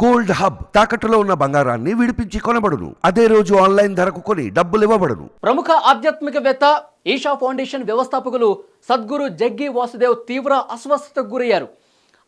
Gold hub తాకట్టులో ఉన్న బంగారాన్ని విడిపించి కొనబడును. అదే రోజు ఆన్లైన్ ధరకు కొని డబ్బులు ఇవ్వబడును. ప్రముఖ ఆధ్యాత్మికవేత్త ఈషా ఫౌండేషన్ వ్యవస్థాపకులు సద్గురు జగ్గి వాసుదేవ్ తీవ్ర అస్వస్థతకు గురయ్యారు.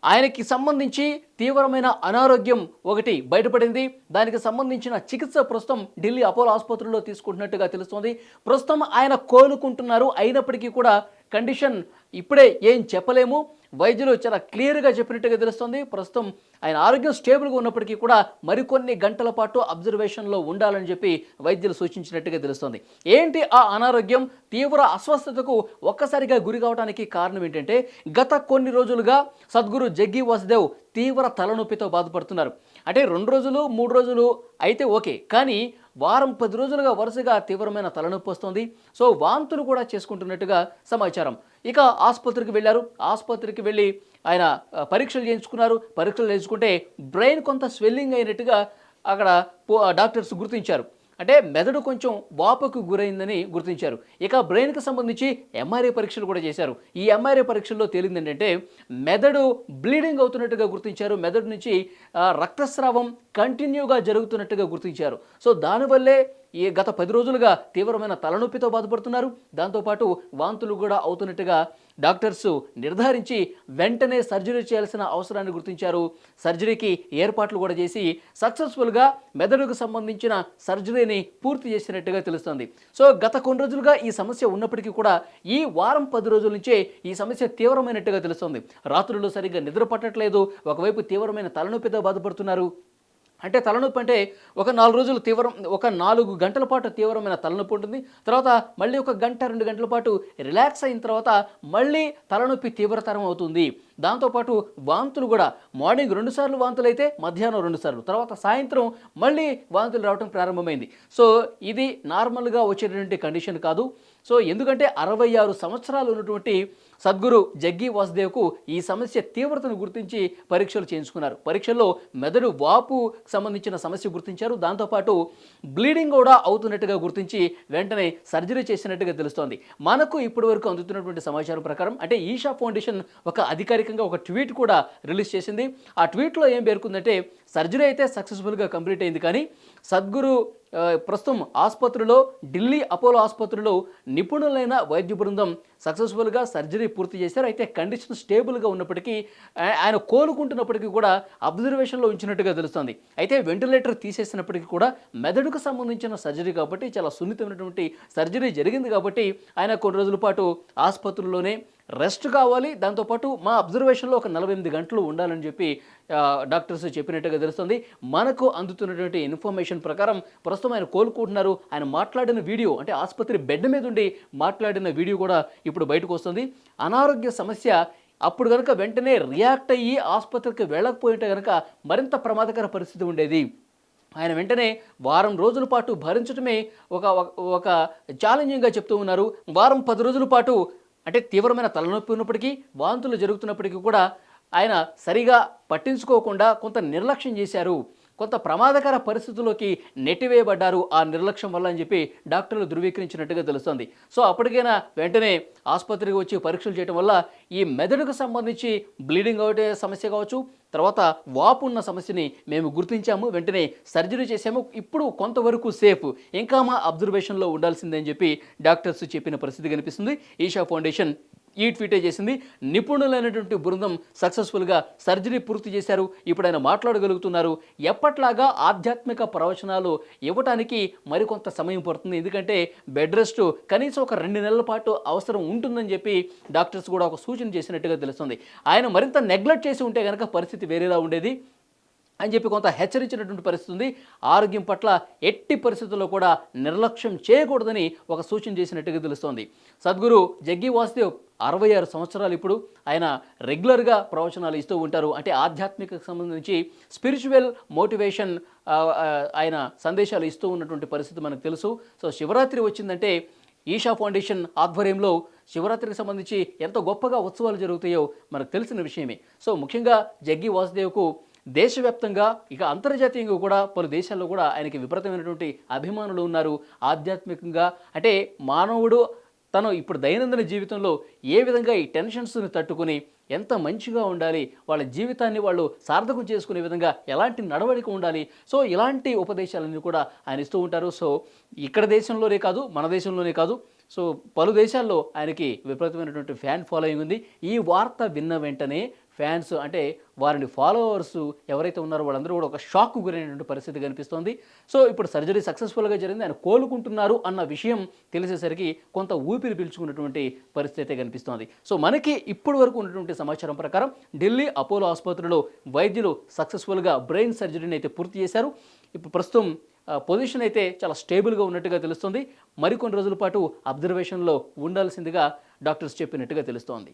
ఆయనకి సంబంధించి తీవ్రమైన అనారోగ్యం ఒకటి బయటపడింది. దానికి సంబంధించిన చికిత్స ప్రస్తుతం ఢిల్లీ అపోలో ఆసుపత్రిలో తీసుకుంటున్నట్టుగా తెలుస్తోంది. ప్రస్తుతం ఆయన కోలుకుంటున్నారు. అయినప్పటికీ కూడా కండిషన్ ఇప్పుడే ఏం చెప్పలేము. వైద్యులు చాలా క్లియర్గా చెప్పినట్టుగా తెలుస్తుంది. ప్రస్తుతం ఆయన ఆరోగ్యం స్టేబుల్గా ఉన్నప్పటికీ కూడా మరికొన్ని గంటల పాటు అబ్జర్వేషన్లో ఉండాలని చెప్పి వైద్యులు సూచించినట్టుగా తెలుస్తుంది. ఏంటి ఆ అనారోగ్యం? తీవ్ర అస్వస్థతకు ఒక్కసారిగా గురి కావడానికి కారణం ఏంటంటే గత కొన్ని రోజులుగా సద్గురు జగ్గి వాసుదేవ్ తీవ్ర తలనొప్పితో బాధపడుతున్నారు. అంటే రెండు రోజులు మూడు రోజులు అయితే ఓకే. కానీ వారం పది రోజులుగా వరుసగా తీవ్రమైన తలనొప్పి వస్తుంది. సో వాంతులు కూడా చేసుకుంటున్నట్టుగా సమాచారం. ఇక ఆసుపత్రికి వెళ్ళారు. ఆసుపత్రికి వెళ్ళి ఆయన పరీక్షలు చేయించుకున్నారు. పరీక్షలు చేయించుకుంటే బ్రెయిన్ కొంత స్వెల్లింగ్ అయినట్టుగా అక్కడ పో- డాక్టర్స్ గుర్తించారు. అంటే మెదడు కొంచెం వాపుకు గురైందని గుర్తించారు. ఇక బ్రెయిన్కి సంబంధించి ఎంఆర్ఐ పరీక్షలు కూడా చేశారు. ఈ ఎంఆర్ఐ పరీక్షల్లో తేలింది ఏంటంటే మెదడు బ్లీడింగ్ అవుతున్నట్టుగా గుర్తించారు. మెదడు నుంచి రక్తస్రావం కంటిన్యూగా జరుగుతున్నట్టుగా గుర్తించారు. సో దానివల్లే ఈ గత పది రోజులుగా తీవ్రమైన తలనొప్పితో బాధపడుతున్నారు. దాంతోపాటు వాంతులు కూడా అవుతున్నట్టుగా డాక్టర్స్ నిర్ధారించి వెంటనే సర్జరీ చేయాల్సిన అవసరాన్ని గుర్తించారు. సర్జరీకి ఏర్పాట్లు కూడా చేసి సక్సెస్ఫుల్గా మెదడుకు సంబంధించిన సర్జరీని పూర్తి చేసినట్టుగా తెలుస్తుంది. సో గత కొన్ని రోజులుగా ఈ సమస్య ఉన్నప్పటికీ కూడా ఈ వారం పది రోజుల నుంచే ఈ సమస్య తీవ్రమైనట్టుగా తెలుస్తుంది. రాత్రుల్లో సరిగ్గా నిద్ర పట్టట్లేదు. ఒకవైపు తీవ్రమైన తలనొప్పితో బాధపడుతున్నారు. అంటే తలనొప్పి అంటే ఒక నాలుగు రోజులు తీవ్రం ఒక నాలుగు గంటల పాటు తీవ్రమైన తలనొప్పి ఉంటుంది. తర్వాత మళ్ళీ ఒక గంట రెండు గంటల పాటు రిలాక్స్ అయిన తర్వాత మళ్ళీ తలనొప్పి తీవ్రతరం అవుతుంది. దాంతోపాటు వాంతులు కూడా మార్నింగ్ రెండుసార్లు వాంతులు అయితే మధ్యాహ్నం రెండు సార్లు తర్వాత సాయంత్రం మళ్ళీ వాంతులు రావడం ప్రారంభమైంది. సో ఇది నార్మల్గా వచ్చేటటువంటి కండిషన్ కాదు. సో ఎందుకంటే అరవై ఆరు సంవత్సరాలు ఉన్నటువంటి సద్గురు జగ్గి వాసుదేవ్కు ఈ సమస్య తీవ్రతను గుర్తించి పరీక్షలు చేయించుకున్నారు. పరీక్షల్లో మెదడు వాపు సంబంధించిన సమస్య గుర్తించారు. దాంతోపాటు బ్లీడింగ్ కూడా అవుతున్నట్టుగా గుర్తించి వెంటనే సర్జరీ చేసినట్టుగా తెలుస్తోంది. మనకు ఇప్పటి వరకు అందుతున్నటువంటి సమాచారం ప్రకారం అంటే ఈషా ఫౌండేషన్ ఒక అధికారికంగా ఒక ట్వీట్ కూడా రిలీజ్ చేసింది. ఆ ట్వీట్లో ఏం పేర్కొందంటే సర్జరీ అయితే సక్సెస్ఫుల్గా కంప్లీట్ అయింది కానీ సద్గురు ప్రస్తుతం ఆసుపత్రిలో ఢిల్లీ అపోలో ఆసుపత్రిలో నిపుణులైన వైద్య బృందం సక్సెస్ఫుల్గా సర్జరీ పూర్తి చేశారు. అయితే కండిషన్ స్టేబుల్గా ఉన్నప్పటికీ ఆయన కోలుకుంటున్నప్పటికీ కూడా అబ్జర్వేషన్లో ఉంచినట్టుగా తెలుస్తుంది. అయితే వెంటిలేటర్ తీసేసినప్పటికీ కూడా మెదడుకు సంబంధించిన సర్జరీ కాబట్టి చాలా సున్నితమైనటువంటి సర్జరీ జరిగింది కాబట్టి ఆయన కొన్ని రోజుల పాటు ఆసుపత్రిలోనే రెస్ట్ కావాలి. దాంతోపాటు మా అబ్జర్వేషన్లో ఒక నలభై ఎనిమిది గంటలు ఉండాలని చెప్పి డాక్టర్స్ చెప్పినట్టుగా తెలుస్తుంది. మనకు అందుతున్నటువంటి ఇన్ఫర్మేషన్ ప్రకారం ప్రస్తుతం ఆయన కోలుకుంటున్నారు. ఆయన మాట్లాడిన వీడియో అంటే ఆసుపత్రి బెడ్ మీద ఉండి మాట్లాడిన వీడియో కూడా ఇప్పుడు బయటకు వస్తుంది. అనారోగ్య సమస్య అప్పుడు కనుక వెంటనే రియాక్ట్ అయ్యి ఆసుపత్రికి వెళ్ళకపోయింటే కనుక మరింత ప్రమాదకర పరిస్థితి ఉండేది. ఆయన వెంటనే వారం రోజుల పాటు భరించడమే ఒక ఒక ఛాలెంజింగ్గా చెప్తూ ఉన్నారు. వారం పది రోజుల పాటు అంటే తీవ్రమైన తలనొప్పి ఉన్నప్పటికీ వాంతులు జరుగుతున్నప్పటికీ కూడా ఆయన సరిగా పట్టించుకోకుండా కొంత నిర్లక్ష్యం చేశారు. కొంత ప్రమాదకర పరిస్థితుల్లోకి నెట్టివేయబడ్డారు ఆ నిర్లక్ష్యం వల్ల అని చెప్పి డాక్టర్లు ధృవీకరించినట్టుగా తెలుస్తుంది. సో అప్పటికైనా వెంటనే ఆసుపత్రికి వచ్చి పరీక్షలు చేయడం వల్ల ఈ మెదడుకు సంబంధించి బ్లీడింగ్ అవుటే సమస్య కావచ్చు తర్వాత వాపు ఉన్న సమస్యని మేము గుర్తించాము వెంటనే సర్జరీ చేసాము ఇప్పుడు కొంతవరకు సేఫ్. ఇంకా మా అబ్జర్వేషన్లో ఉండాల్సిందే అని చెప్పి డాక్టర్స్ చెప్పిన పరిస్థితి కనిపిస్తుంది. ఈషా ఫౌండేషన్ ఈ ట్వీటే చేసింది. నిపుణులైనటువంటి బృందం సక్సెస్ఫుల్గా సర్జరీ పూర్తి చేశారు. ఇప్పుడు ఆయన మాట్లాడగలుగుతున్నారు. ఎప్పట్లాగా ఆధ్యాత్మిక ప్రవచనాలు ఇవ్వటానికి మరికొంత సమయం పడుతుంది. ఎందుకంటే బెడ్ రెస్ట్ కనీసం ఒక రెండు నెలల పాటు అవసరం ఉంటుందని చెప్పి డాక్టర్స్ కూడా ఒక సూచన చేసినట్టుగా తెలుస్తుంది. ఆయన మరింత నెగ్లెక్ట్ చేసి ఉంటే కనుక పరిస్థితి వేరేలా ఉండేది. అని చెప్పి కొంత హెచ్చరించినటువంటి పరిస్థితి ఉంది. ఆరోగ్యం పట్ల ఎట్టి పరిస్థితుల్లో కూడా నిర్లక్ష్యం చేయకూడదని ఒక సూచన చేసినట్టుగా తెలుస్తోంది. సద్గురు జగ్గి వాసుదేవ్ అరవై ఆరు సంవత్సరాలు ఇప్పుడు ఆయన రెగ్యులర్గా ప్రవచనాలు ఇస్తూ ఉంటారు. అంటే ఆధ్యాత్మిక సంబంధించి స్పిరిచువల్ మోటివేషన్ ఆయన సందేశాలు ఇస్తూ ఉన్నటువంటి పరిస్థితి మనకు తెలుసు. సో శివరాత్రి వచ్చిందంటే ఈషా ఫౌండేషన్ ఆధ్వర్యంలో శివరాత్రికి సంబంధించి ఎంత గొప్పగా ఉత్సవాలు జరుగుతాయో మనకు తెలిసిన విషయమే. సో ముఖ్యంగా జగ్గి వాసుదేవ్కు దేశవ్యాప్తంగా ఇక అంతర్జాతీయంగా కూడా పలు దేశాల్లో కూడా ఆయనకి విపరీతమైనటువంటి అభిమానులు ఉన్నారు. ఆధ్యాత్మికంగా అంటే మానవుడు తను ఇప్పుడు దైనందిన జీవితంలో ఏ విధంగా ఈ టెన్షన్స్ని తట్టుకుని ఎంత మంచిగా ఉండాలి వాళ్ళ జీవితాన్ని వాళ్ళు సార్థకం చేసుకునే విధంగా ఎలాంటి నడవడిక ఉండాలి సో ఇలాంటి ఉపదేశాలన్నీ కూడా ఆయన ఇస్తూ ఉంటారు. సో ఇక్కడ దేశంలోనే కాదు మన దేశంలోనే కాదు. సో పలు దేశాల్లో ఆయనకి విపరీతమైనటువంటి ఫ్యాన్ ఫాలోయింగ్ ఉంది. ఈ వార్త విన్న వెంటనే ఫ్యాన్స్ అంటే వారిని ఫాలోవర్స్ ఎవరైతే ఉన్నారో వాళ్ళందరూ కూడా ఒక షాక్ గురైనటువంటి పరిస్థితి కనిపిస్తోంది. సో ఇప్పుడు సర్జరీ సక్సెస్ఫుల్గా జరిగింది ఆయన కోలుకుంటున్నారు అన్న విషయం తెలిసేసరికి కొంత ఊపిరి పీల్చుకున్నటువంటి పరిస్థితి అయితే కనిపిస్తోంది. సో మనకి ఇప్పటి వరకు ఉన్నటువంటి సమాచారం ప్రకారం ఢిల్లీ అపోలో ఆసుపత్రిలో వైద్యులు సక్సెస్ఫుల్గా బ్రెయిన్ సర్జరీని అయితే పూర్తి చేశారు. ఇప్పుడు ప్రస్తుతం పొజిషన్ అయితే చాలా స్టేబుల్గా ఉన్నట్టుగా తెలుస్తుంది. మరికొన్ని రోజుల పాటు అబ్జర్వేషన్లో ఉండాల్సిందిగా డాక్టర్స్ చెప్పినట్టుగా తెలుస్తోంది.